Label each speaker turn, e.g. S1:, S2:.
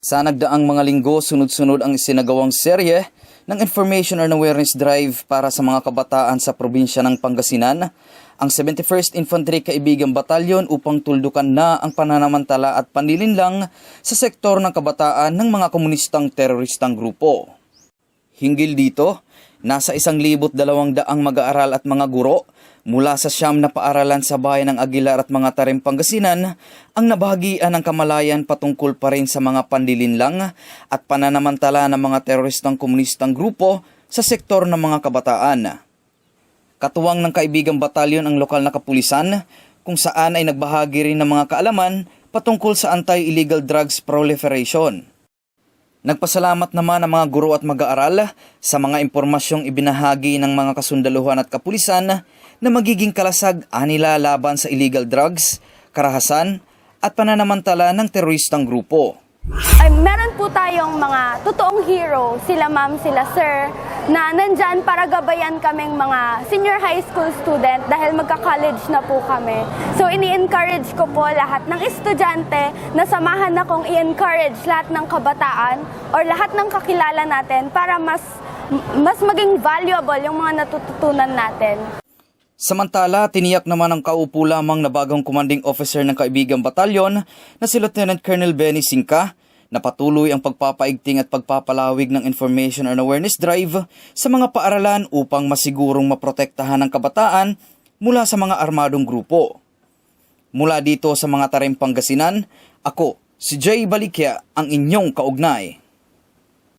S1: Sa nagdaang mga linggo, sunod-sunod ang isinagawang serye ng Information and Awareness Drive para sa mga kabataan sa probinsya ng Pangasinan, ang 71st Infantry Kaibigan Batalyon upang tuldukan na ang pananamantala at panlilinlang sa sektor ng kabataan ng mga komunistang teroristang grupo. Hinggil dito, nasa isang libot dalawang daang mag-aaral at mga guro mula sa siyam na paaralan sa bayan ng Aguilar at mga Tarim Pangasinan ang nabahagian ng kamalayan patungkol pa rin sa mga pandilinlang at pananamantala ng mga teroristang komunistang grupo sa sektor ng mga kabataan. Katuwang ng kaibigang batalyon ang lokal na kapulisan kung saan ay nagbahagi rin ng mga kaalaman patungkol sa anti-illegal drugs proliferation. Nagpasalamat naman ang mga guro at mag-aaral sa mga impormasyong ibinahagi ng mga kasundaluhan at kapulisan na magiging kalasag anila laban sa illegal drugs, karahasan at pananamantala ng teroristang grupo.
S2: Ay, meron po tayong mga totoong hero, sila ma'am, sila sir, na nandyan para gabayan kaming mga senior high school student dahil magka-college na po kami. So, ini-encourage ko po lahat ng estudyante na samahan akong i-encourage lahat ng kabataan or lahat ng kakilala natin para mas mas maging valuable yung mga natututunan natin.
S1: Samantala, tiniyak naman ng kaupo lamang na bagong commanding officer ng kaibigang batalyon na si Lieutenant Colonel Benny Singka na patuloy ang pagpapaigting at pagpapalawig ng Information and Awareness Drive sa mga paaralan upang masigurong maprotektahan ng kabataan mula sa mga armadong grupo. Mula dito sa mga Tarim Pangasinan, ako, si Jay Balikya, ang inyong kaugnay.